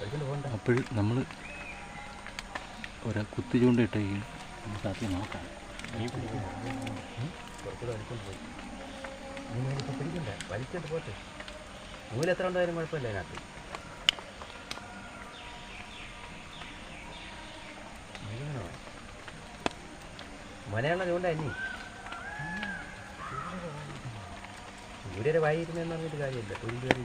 ഒരിക്കലും അപ്പോഴും നമ്മൾ ഒരാ കുത്തി ചൂണ്ടിട്ടേക്കും നമുക്ക് ആദ്യം നോക്കാം. പിടിക്കണ്ട പോട്ടെ എത്ര ഉണ്ടായാലും കുഴപ്പമില്ല അതിനകത്ത് മീനാണോ? ചൂണ്ടായി ചൂണ്ട അന്നി ഇവരെ വായിരുന്നെന്ന് പറഞ്ഞിട്ട് കാര്യമില്ല. തൊഴിൽ കയറി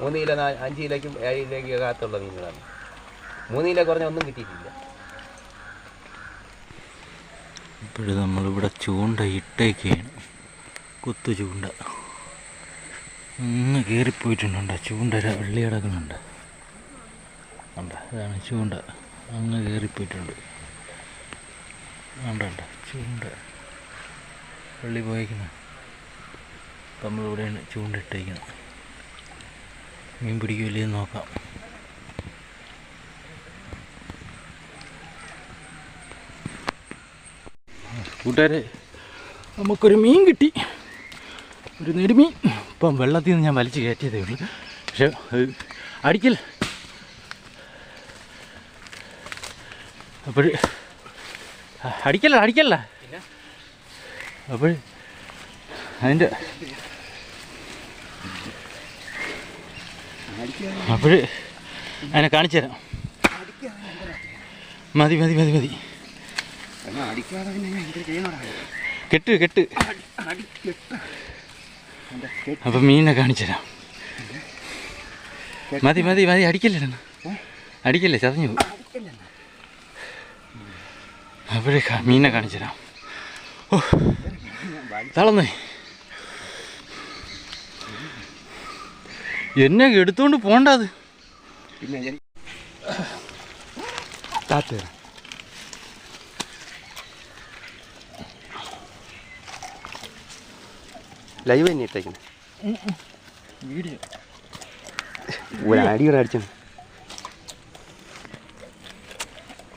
മൂന്ന് കിലോ നാല് അഞ്ച് കിലോയ്ക്കും ഏഴ് കിലോയ്ക്കും അകത്തുള്ള മീനുകളാണ്. മൂന്ന് കിലോ കുറഞ്ഞ ഒന്നും കിട്ടിയിട്ടില്ല. ഇപ്പോഴും നമ്മളിവിടെ ചൂണ്ട ഇട്ടേക്കാണ്. കുത്തു ചൂണ്ട. ഒന്ന് കയറിപ്പോയിട്ടുണ്ടോ? ചൂണ്ട വെള്ളി കിടക്കുന്നുണ്ട്. ഉണ്ട് അതാണ് ചൂണ്ട. അങ്ങ് കയറിപ്പോയിട്ടുണ്ട്. വേണ്ട ചൂണ്ട. വെള്ളി പോയേക്കുന്നത് നമ്മളിവിടെയാണ് ചൂണ്ട ഇട്ടേക്കുന്നത്. മീൻ പിടിക്കില്ലേന്ന് നോക്കാം. കൂട്ടുകാരെ നമുക്കൊരു മീൻ കിട്ടി. ഒരു നെടുമീൻ. ഇപ്പം വെള്ളത്തിൽ നിന്ന് ഞാൻ വലിച്ചു കയറ്റിയതേ ഉള്ളൂ. പക്ഷെ അടിക്കൽ. അപ്പോൾ അടിക്കല്ല അടിക്കല്ല. അപ്പോൾ അതിന്റെ അപ്പോൾ അതിനെ കാണിച്ചു തരാം. മതി മതി മതി മതി. കെട്ട് കെട്ട്. അപ്പം മീനിനെ കാണിച്ചു തരാം. മതി മതി മതി അടിക്കല്ലേ അടിക്കല്ലേ ചതഞ്ഞു അപ്പോഴേ മീനിനെ കാണിച്ചു തരാം. ഓ തളന്നേ എന്നെ എടുത്തോണ്ട് പോണ്ടത് പിന്നെ ലൈവ് തന്നെ ഇട്ടേക്കുന്നു വീഡിയോ. ഒരു ഒരാടിച്ചു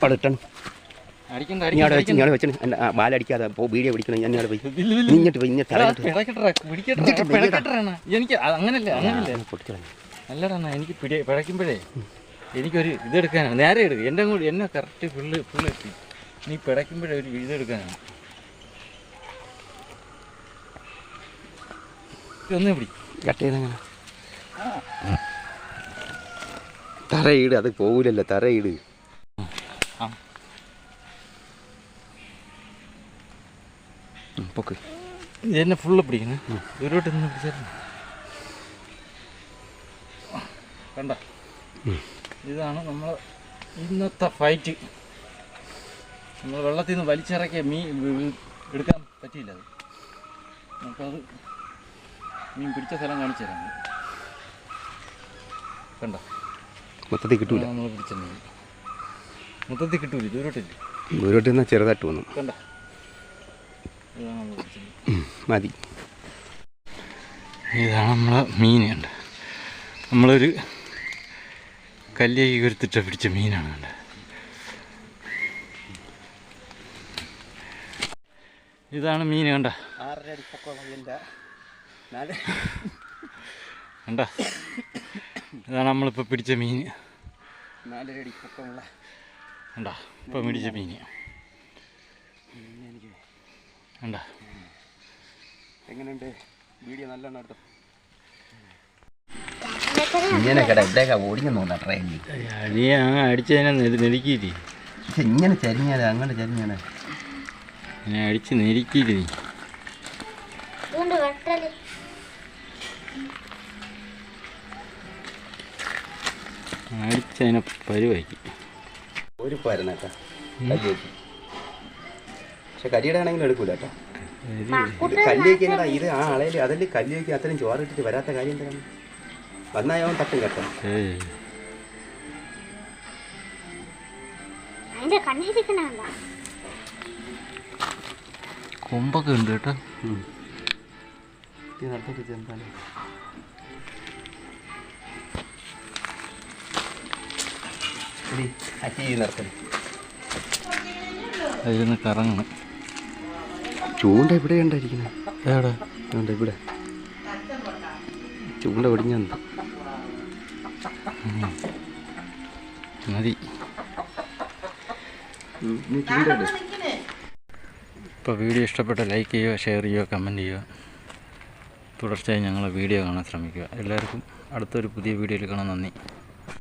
പടട്ടണം. ഇങ്ങോട്ട് വെച്ചു എന്റെ ബാലടിക്കാതെ പോ വീഡിയോ പിടിക്കണം ഞാൻ ഇങ്ങോട്ട് പോയി. ഇങ്ങോട്ട് പോയി ഇങ്ങോട്ട്. എനിക്ക് അങ്ങനല്ല അങ്ങനല്ല. അല്ലടാ എനിക്ക് പിടി പിഴയ്ക്കുമ്പോഴേ എനിക്കൊരു ഇതെടുക്കാനാണ് നേരെ എടുക്കുക എന്റെ കൂടെ എന്നെ കറക്റ്റ് ഫുള്ള് ഫുള്ള് എത്തി. നീ പിടയ്ക്കുമ്പോഴേ ഒരു ഇതെടുക്കാനാണ് ഒന്നേ പിടി. കട്ട് ചെയ്തങ്ങനെ തറയിട് അത് പോകൂലല്ലോ തറയിട് ആ ഉം, പൊക്ക്. ഇതെന്നെ ഫുള്ള് പിടിക്കണേ. ദൂരോട്ട് നിന്ന് പിടിച്ചായിരുന്നു കണ്ട? ഇതാണ് നമ്മൾ ഇന്നത്തെ ഫൈറ്റ് നമ്മൾ വെള്ളത്തിൽ നിന്ന് വലിച്ചിറക്കിയ മീൻ എടുക്കാൻ പറ്റിയില്ല അത്. നമുക്കത് മീൻ പിടിച്ച സ്ഥലം കാണിച്ചു തരാം. കണ്ട? മൊത്തത്തിൽ കിട്ടൂല. നമ്മൾ പിടിച്ച മീൻ. മൊത്തത്തിൽ കിട്ടൂല ദൂരോട്ടില്ല ദൂരോട്ട് നിന്ന് ചെറുതായിട്ട് വന്നു. കണ്ട ഇതാണ് നമ്മൾ പിടിച്ച മീൻ ഉം, മതി. ഇതാണ് നമ്മളെ മീനുണ്ട്. കണ്ട നമ്മളൊരു കല്ലേക്ക് കുരുത്തിട്ട് പിടിച്ച മീനാണ് കണ്ടത് ഇതാണ് മീൻ കണ്ട. കണ്ട. ഇതാണ് നമ്മളിപ്പോൾ പിടിച്ച മീൻ കണ്ട ഇപ്പം പിടിച്ച മീൻ എങ്ങനെയുണ്ട്? വീഡിയോ ഇങ്ങനെ കേടാ ഇവിടെയൊക്കെ ഓടിഞ്ഞു തോന്നാ ട്രെയിനിൽ അടി അങ്ങ് അടിച്ചതിനെ നെരുക്കിയില്ലേ പക്ഷെ ഇങ്ങനെ ചരിഞ്ഞാലേ അങ്ങനെ ചരിഞ്ഞാലേ. ഞാൻ അടിച്ച് നെരുക്കിയില്ലേ നീ. ഇതുകൊണ്ട് വെട്ടൽ. അടിച്ചതിനെ പരുവാക്കി ഒരു കേട്ടോ കല്ലിയേക്ക് പക്ഷെ കരിയുടെ ആണെങ്കിലും എടുക്കൂല കേട്ടോ. ഇത് കല്ലിയേക്ക് എന്നടാ ഇത്? ആ അളയിൽ അതിൽ കല്ലിയേക്ക് അത്രയും ചോറിട്ടിട്ട് വരാത്ത കാര്യം എന്താണ്? വന്നായോ തട്ടും കേട്ടോ. കൊമ്പൊക്കെ ഉണ്ട് കേട്ടോ. എന്താണ് അച്ചി നിർത്തണം അതിരുന്ന് കറങ്ങണം. ചൂണ്ട ഇവിടെ ഉണ്ടായിരിക്കുന്നത് എവിടെ? ഇവിടെ. ചൂണ്ട ഒടിഞ്ഞു മതി. ഇപ്പോൾ വീഡിയോ ഇഷ്ടപ്പെട്ട ലൈക്ക് ചെയ്യുക ഷെയർ ചെയ്യുക കമന്റ് ചെയ്യുക. തുടർച്ചയായി ഞങ്ങളെ വീഡിയോ കാണാൻ ശ്രമിക്കുക. എല്ലാവർക്കും അടുത്തൊരു പുതിയ വീഡിയോയിൽ കാണാൻ നന്ദി.